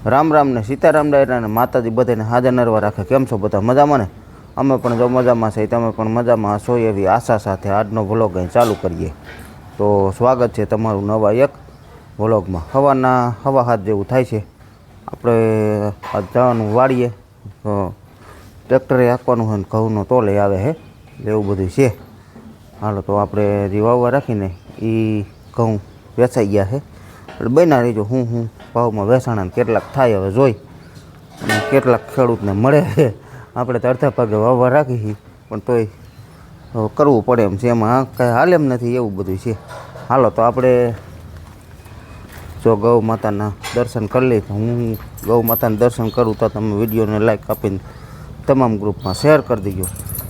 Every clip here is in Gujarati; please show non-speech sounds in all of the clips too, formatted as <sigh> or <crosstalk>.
રામ રામ ને સીતારામ ડાયરા માતાજી બધાને હાજર નરવા રાખે. કેમ છો બધા? મજામાં ને? અમે પણ જો મજામાં છે તમે પણ મજામાં હશો એવી આશા સાથે આજનો વ્લોગ અહીં ચાલુ કરીએ. તો સ્વાગત છે તમારું નવા એક વ્લોગમાં હવાના હવા હાથ જેવું થાય છે. આપણે આજ જવાનું વાળીએ. તો ટ્રેક્ટરે આપવાનું હોય ને ઘઉંનો તોલે આવે છે એવું બધું છે. હાલો, તો આપણે જે વાવવા રાખીને એ ઘઉં વેચાઈ ગયા છે એટલે બન્યા રહીજો. હું હું ભાવમાં વેસાણા ને કેટલાક થાય હવે જોઈ. કેટલાક ખેડૂતને મળે છે. આપણે તો અડધા ભાગે વાવવા રાખી પણ તોય કરવું પડે એમ છે. એમાં કાંઈ હાલ એમ નથી એવું બધું છે. હાલો, તો આપણે જો ગૌ માતાના દર્શન કરી લઈએ. તો હું ગૌ માતાના દર્શન કરું તો તમે વિડીયોને લાઈક આપીને તમામ ગ્રુપમાં શેર કરી દીજો.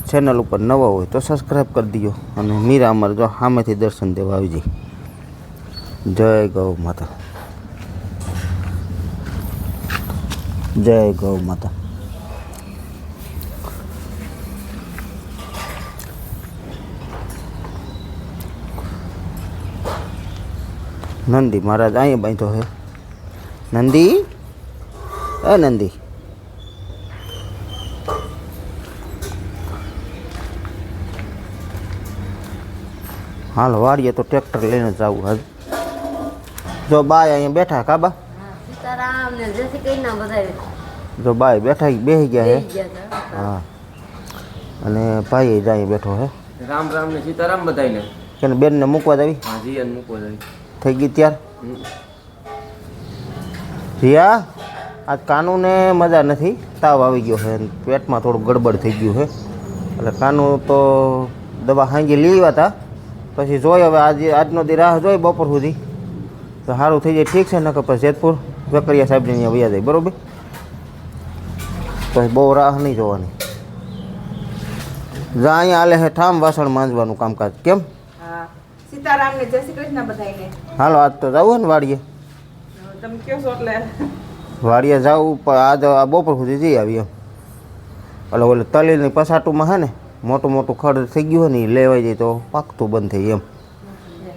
ચેનલ ઉપર નવા હોય તો સબસ્ક્રાઈબ કરી દીજો. અને મીરા અમારે જો સામેથી દર્શન દેવા આવી જાય. જય ગૌ માતા જય ગૌ માતા નંદી મહારાજ અહીંયા બાંધો છે નંદી એ નંદી હાલ વાળીએ તો ટ્રેક્ટર લઈને જ આવું હાલ જો બાય અહીંયા બેઠા કાબા સીતારામ ને જય શ્રી કૃષ્ણ બધાય જો બાય બેઠા બેહી ગયા હે. હા. અને ભાઈ જાય બેઠો હે? રામ રામ ને સીતારામ બધાને કે બેનને મૂકવા જાવી હા જીયન મૂકવા જાવી થઈ ગઈ ત્યાર? રિયા આજ કાનુને મજા નથી? તાવ આવી ગયો છે પેટમાં થોડું ગડબડ થઈ ગયું છે એટલે કાનુ તો દવા હાંગી લીવા હતા પછી જોઈ હવે આજે આજનો દી રાહ જોઈ બપોર સુધી. તો સારું થઈ જાય ઠીક છે નકર પછી જેતપુર વેકરિયા સાહેબને અહીંયા વૈયા જાય બરોબર? પછી બહુ રાહ નહીં જોવાની. જા અહીંયા આલે હે ઠામ વાસણ માંજવાનું કામકાજ કેમ? સીતારામને જય શ્રી કૃષ્ણ બધાને હાલો આજ તો જવું ને વાડીએ? તમે કયો છો એટલે? વાડીએ જવું પણ આજ આ બપોર સુધી જઈ આવીએ એમ. એટલે ઓલે તલીની પસાટુમાં હે ને મોટું મોટું ખડ થઈ ગયું હોય ને એ લેવાઈ જાય તો પાકતું બંધ થઈ એમ.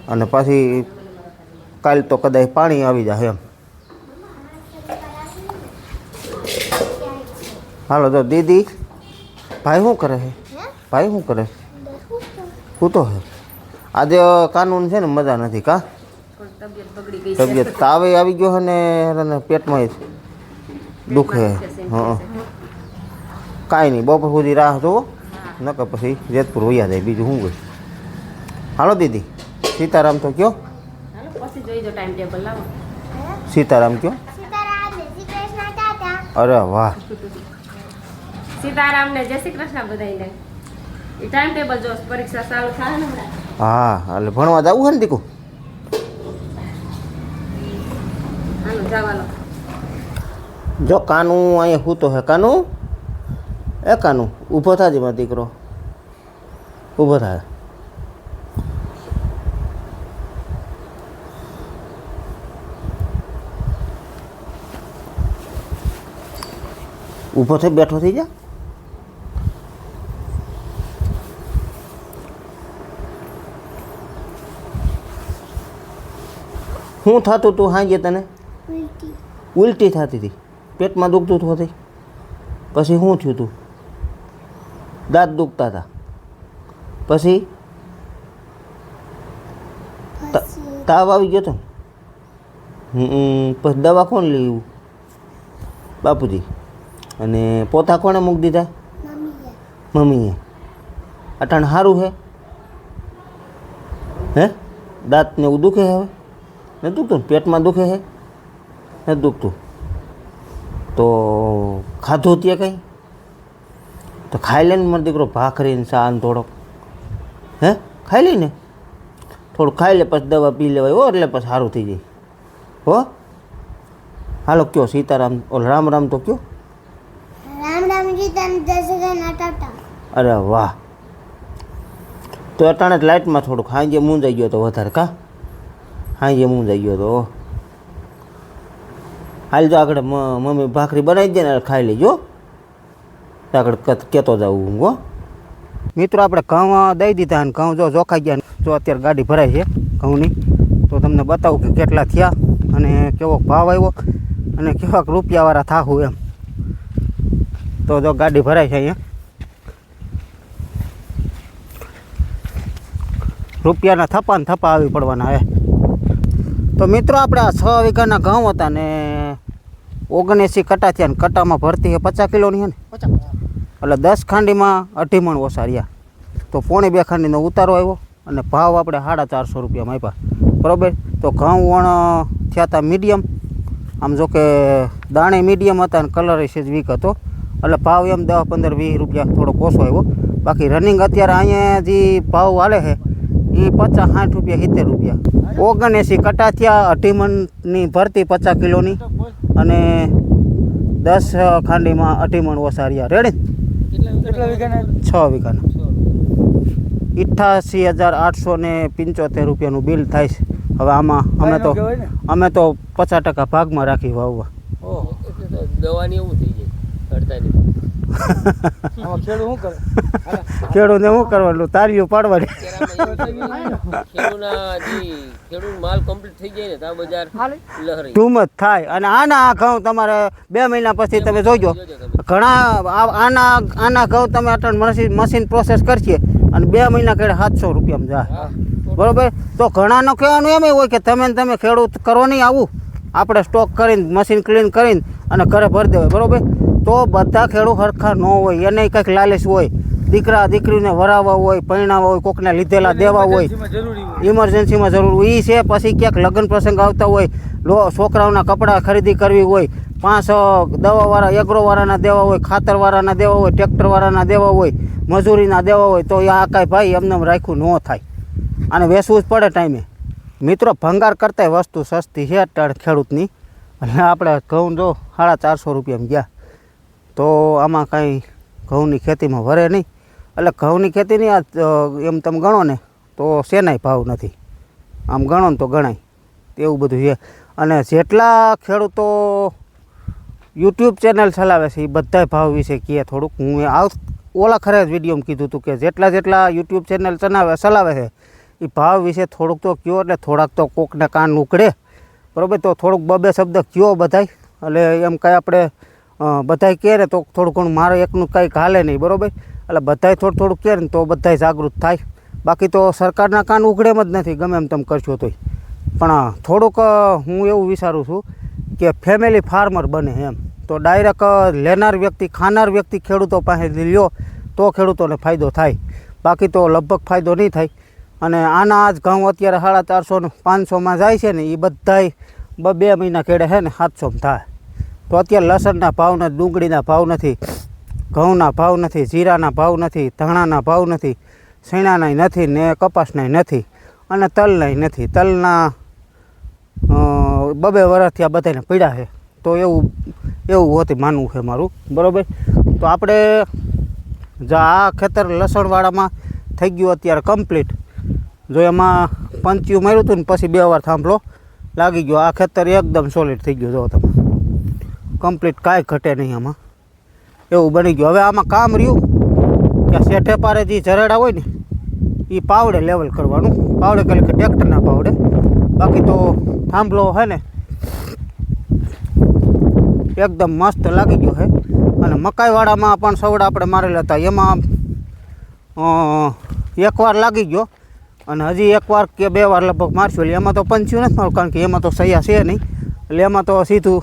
અને પાછી કાલ તો કદાચ પાણી આવી જાય એમ. હાલો તો દીદી ભાઈ શું કરે છે? ભાઈ શું કરે? હું તો હે આજે કાનૂન છે ને મજા નથી કા? તબિયત બગડી ગઈ છે. તબિયત તાવે આવી ગયો છે ને પેટમાં દુખે. હા. કાંઈ નહીં બપોર સુધી રાહ જોવો નકર પછી જેતપુર વૈયા જાય બીજું શું હોય? હાલો દીદી સીતારામ તો કયો. પછી જોઈ જો ટાઈમ ટેબલ લાવો સીતારામ કયો અરે વાહ સીતારામ ને જય શ્રી કૃષ્ણ બધાને એ ટાઈમ ટેબલ જો પરીક્ષા ચાલુ થાય ને હમણાં હા એટલે ભણવા જવું છે ને દીકુ હાલો જવાનો જો કાનું અહીંયા સૂતો હે કાનું એ કાનું ઊભો થાજે મારો દીકરો ઊભો થાય ઊભો થઈ બેઠો થઈ જા શું થતું તું હાંજે તને? ઉલટી. થતી હતી. પેટમાં દુખતું હતું હતી પછી શું થયું તું? દાંત દુખતા હતા. પછી? ત- તાવ આવી ગયો તો? હમ પછી દવા કોણ લેવું બાપુજી. અને પોતા કોણે મૂકી દીધા? મમ્મીએ. અટાણ સારું છે હે? દાંતને એવું દુખે હવે? નથી દુખતું પેટમાં દુખે છે નથી દુખતું. તો ખાધું ત્યાં કંઈ? તો ખાઈ લે ને મારો દીકરો, ભાખરી ને સાન થોડોક. હે? ખાઈ લઈ ને? થોડું ખાઈ લે, પછી દવા પી લેવાય. હો, એટલે પછી સારું થઈ જાય. હો? હાલો કયો સીતારામ, ઓલ રામ રામ તો કયો રામ રામ સીતા જય શ્રી કૃષ્ણ ટાટા અરે વાહ. તો અટાણે લાઇટમાં થોડુંક હાંજે મૂંઝાઈ ગયો તો વધારે કા? હાંજે મૂંઝાઈ ગયો તો હાલ જો આગળ મમ્મી ભાખરી બનાવી દે ને ખાઈ લેજો. આગળ કેતો જાઉં હું, હો. મિત્રો, આપણે ઘઉં દઈ દીધા અને ઘઉં જો જોખાઈ ગયા જો અત્યારે ગાડી ભરાય છે ઘઉંની, તો તમને બતાવું કે કેટલા થયા અને કેવો ભાવ આવ્યો અને કેવાક રૂપિયાવાળા થાહું એમ. તો જો ગાડી ભરાય છે અહીંયા. રૂપિયાના થપા ને થપા આવી પડવાના હે. તો મિત્રો આપણે આ છ વીઘાના ઘઉં હતા ને ઓગણએંસી કટા થયા ને કટામાં ભરતી છે પચાસ કિલોની છે ને? એટલે દસ ખાંડીમાં અઢી મણ ઓસાર્યા તો પોણે બે ખાંડીનો ઉતારો આવ્યો અને ભાવ આપણે સાડા ચારસો રૂપિયામાં આપ્યા. બરાબર? તો ઘઉં વણ થયા હતા મીડિયમ. આમ જો કે દાણે મીડિયમ હતા અને કલર સેજ જ વીક હતો. એટલે ભાવ એમ દસ પંદર વીસ રૂપિયા થોડોક ઓછો આવ્યો. બાકી રનિંગ અત્યારે અહીંયા જે ભાવ હાલે છે એ પચાસ સાઠ રૂપિયા સિત્તેર રૂપિયા. ઓગણએંસી કટા થયા અઢી મણની ભરતી પચાસ કિલોની અને દસ ખાંડીમાં અઢી મણ ઓસારિયા રેડી છ વીઘાના. અઠ્ઠાસી હજાર આઠસો ને પંચોતેર રૂપિયાનું બિલ થાય છે. હવે આમાં અમે તો અમે તો પચાસ ટકા ભાગમાં રાખી વાવવા. દવાની એવું થઈ જાય. <laughs> ખેડૂતને શું કરવાનું? તારીઓ પાડવાની. ખેડૂત માલ કમ્પ્લીટ થઈ જાય ને તો બજાર લહરી. થાય. અને આના આ ઘઉં તમારે બે મહિના પછી તમે જોજો. ઘણા આના આના ઘઉં તમે અટણ મશીન મશીન પ્રોસેસ કરશે. અને બે મહિના કેડે સાતસો રૂપિયામાં જાય. બરોબર? તો ઘણાનો કહેવાનું એમ હોય કે તમે તમે ખેડૂત કરો નહીં આવું. આપણે સ્ટોક કરીને મશીન ક્લીન કરીને અને ઘરે ભરી દેવાય. બરોબર? તો બધા ખેડૂત સરખા ન હોય એને કંઈક લાલચ હોય દીકરા દીકરીને વરાવવા હોય પરણાવવા હોય કોકને લીધેલા દેવા હોય ઇમરજન્સીમાં જરૂર એ છે પછી ક્યાંક લગ્ન પ્રસંગ આવતા હોય લો છોકરાઓના કપડાં ખરીદી કરવી હોય પાંચ દવાવાળા એગ્રોવાળાના દેવા હોય ખાતરવાળાના દેવા હોય ટ્રેક્ટરવાળાના દેવા હોય મજૂરીના દેવા હોય તો આ કાંઈ ભાઈ એમને એમ રાખ્યું ન થાય. અને વેચવું જ પડે ટાઈમે. મિત્રો ભંગાર કરતાંય વસ્તુ સસ્તી છે ખેડૂતની. એટલે આપણે ઘઉં જો સાડા ચારસો રૂપિયામાં ગયા. તો આમાં કાંઈ ઘઉંની ખેતીમાં વરે નહીં. એટલે ઘઉંની ખેતીની આ એમ તમે ગણો ને, તો શેનાય ભાવ નથી. આમ ગણો ને તો ગણાય. એવું બધું છે. અને જેટલા ખેડૂતો યુટ્યુબ ચેનલ ચલાવે છે, એ બધાય ભાવ વિશે કહે થોડુંક. હું આવ, ઓલા ખરે જ વિડીયોમાં કીધું હતું કે જેટલા જેટલા યુટ્યુબ ચેનલ ચલાવે ચલાવે છે, એ ભાવ વિશે થોડુંક તો કયો એટલે થોડાક તો કોકને કાન ઉકળે. બરાબર? તો થોડુંક બબે શબ્દ કયો બધાય. એટલે એમ કાંઈ આપણે બધાય કહે તો થોડું ઘણું મારે એકનું કંઈક હાલે નહીં, બરાબર? એટલે બધાય થોડું થોડુંક કહે ને તો બધાય જાગૃત થાય. બાકી તો સરકારના કાન ઉઘડે જ નથી, ગમે એમ તમે કરશો તોય. પણ થોડુંક હું એવું વિચારું છું કે ફેમિલી ફાર્મર બને એમ. તો ડાયરેક્ટ લેનાર વ્યક્તિ, ખાનાર વ્યક્તિ ખેડૂતો પાસેથી લ્યો, તો ખેડૂતોને ફાયદો થાય. બાકી તો લગભગ ફાયદો નહીં થાય. અને આના આજ ઘઉં અત્યારે સાડા ચારસો પાંચસોમાં જાય છે ને એ બધાય બે મહિના ખેડે છે ને, સાતસોમાં થાય. તો અત્યારે લસણના ભાવ નથી, ડુંગળીના ભાવ નથી, ઘઉંના ભાવ નથી, જીરાના ભાવ નથી, ધાણાના ભાવ નથી, શેણાનાય નથી ને કપાસનાય નથી અને તલનાય નથી. તલના બબે વર્ષથી આ બધાને પીડા છે. તો એવું એવું હોતી માનવું છે મારું. બરાબર? તો આપણે જો આ ખેતર લસણવાળામાં થઈ ગયું અત્યારે કમ્પ્લીટ. જો એમાં પંચ્યું માર્યું હતું ને પછી બે વાર થાંભલો લાગી ગયો. આ ખેતર એકદમ સોલિડ થઈ ગયું, જો તમે. કમ્પ્લીટ કાંઈ ઘટે નહીં આમાં. એવું બની ગયું. હવે આમાં કામ રહ્યું. કે શેઠે પારે જે જરેડા હોય ને એ પાવડે લેવલ કરવાનું. પાવડે એટલે કે ટ્રેક્ટરના પાવડે. બાકી તો થાંભલો હે ને, એકદમ મસ્ત લાગી ગયો છે અને મકાઈવાળામાં પણ સવડા આપણે મારેલા હતા. એમાં એકવાર લાગી ગયો. અને હજી એકવાર કે બે વાર લગભગ મારશું. એટલે એમાં તો પંચ્યું નથી મારું, કારણ કે એમાં તો સૈયા છે નહીં. એટલે એમાં તો સીધું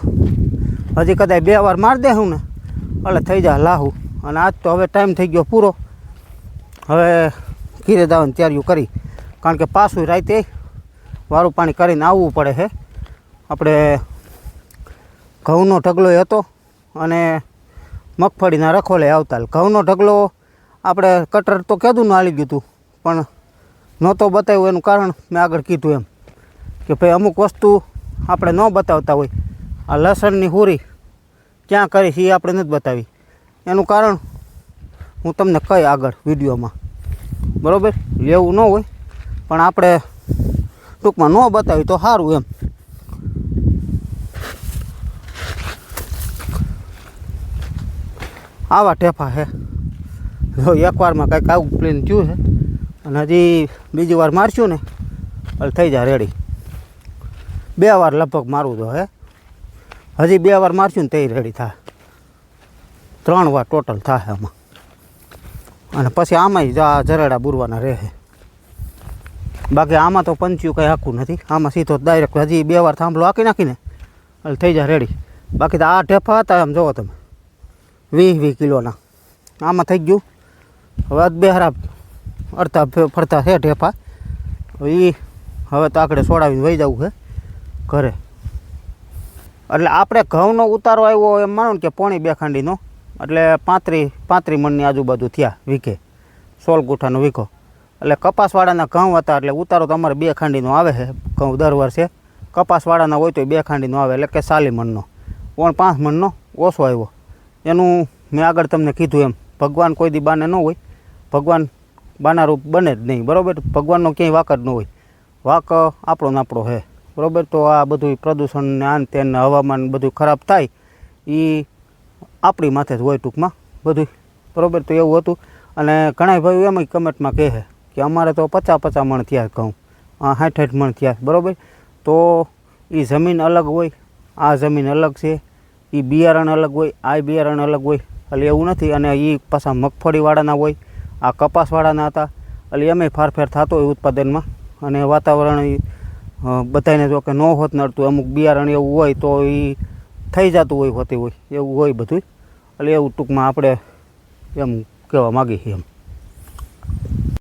હજી કદાચ બે વાર મારી દેવું ને, એટલે થઈ જાય લાહુ. અને આજ તો હવે ટાઈમ થઈ ગયો પૂરો. હવે ઘીરે દાવાની તૈયારીઓ કરી. કારણ કે પાછું રાતે વારું પાણી કરીને આવવું પડે છે આપણે ઘઉંનો ઢગલો હતો અને મગફળીના રખોલે આવતા ઘઉંનો ઢગલો આપણે કટર તો કીધું ન હાલી ગયું હતું પણ નહોતો બતાવ્યું. એનું કારણ મેં આગળ કીધું એમ કે ભાઈ અમુક વસ્તુ આપણે ન બતાવતા હોય. આ લસણની હુરી ક્યાં કરી છે એ આપણે નથી બતાવી. એનું કારણ હું તમને કહી આગળ વિડીયોમાં. બરાબર? લેવું ન હોય, પણ આપણે ટૂંકમાં ન બતાવી તો સારું એમ. આવા ઠેફા છે જો એકવારમાં કંઈક આવું પ્લેન થયું છે, અને હજી બીજી વાર મારશું ને, એટલે થઈ જાય રેડી. બે વાર લગભગ મારવું તો હે. હજી બે વાર મારશું ને તે રેડી થાય. ત્રણ વાર ટોટલ થાય આમાં. અને પછી આમાંય જા જરેડા બુરવાના રહે. બાકી આમાં તો પંચ્યું કંઈ આખું નથી. આમાં સીધો ડાયરેક્ટ હજી બે વાર થાંભલો આખી નાખીને એટલે થઈ જાય રેડી બાકી તો આ ઢેફા હતા આમ જુઓ તમે. વીસ વીસ કિલોના. આમાં થઈ ગયું. હવે બે હરા અડતા ફરતા છે ઢેફા. એ હવે તો આકડે સોડાવીને વહી જવું છે ઘરે. એટલે આપણે ઘઉંનો ઉતારો આવ્યો એમ માનો ને કે પોણી બે ખાંડીનો એટલે પાંત્રી પાંત્રી મણની આજુબાજુ થયા વીઘે સોળ ગુઠાનો વીઘો. એટલે કપાસવાળાના ઘઉં હતા એટલે ઉતારો તો અમારે બે ખાંડીનો આવે છે, ઘઉં દર વર્ષે. કપાસવાળાના હોય તો બે ખાંડીનો આવે, એટલે કે સાલી મણનો. પણ પાંચ મણનો ઓછો આવ્યો. એનું મેં આગળ તમને કીધું એમ, ભગવાન કોઈ દી બાને ન હોય. ભગવાન બાના રૂપ બને જ નહીં, બરાબર? ભગવાનનો ક્યાંય વાક જ ન હોય. વાક આપણો ને આપણો છે. બરાબર? તો આ બધું પ્રદૂષણ ને આન તેને હવામાન બધું ખરાબ થાય એ આપણી માથે જ હોય ટૂંકમાં બધું બરાબર? તો એવું હતું. અને ઘણા ભાઈઓ એમ કમેન્ટમાં કહે કે અમારે તો પચાસ પચાસ મણ થયા આ સાઠ સાઠ મણ થયા બરાબર? તો એ જમીન અલગ હોય, આ જમીન અલગ છે એ બિયારણ અલગ હોય, આ બિયારણ અલગ હોય. એટલે એવું નથી. અને એ પાછા મગફળીવાળાના હોય, આ કપાસવાળાના હતા. એટલે એમાંય ફારફેર થતો હોય ઉત્પાદનમાં. અને વાતાવરણ બધાને જો કે ન હોત નડતું, અમુક બિયારણ એવું હોય તો એ થઈ જતું હોય, હોતી હોય, એવું હોય બધું એટલે એવું ટૂંકમાં આપણે એમ કહેવા માગીએ એમ.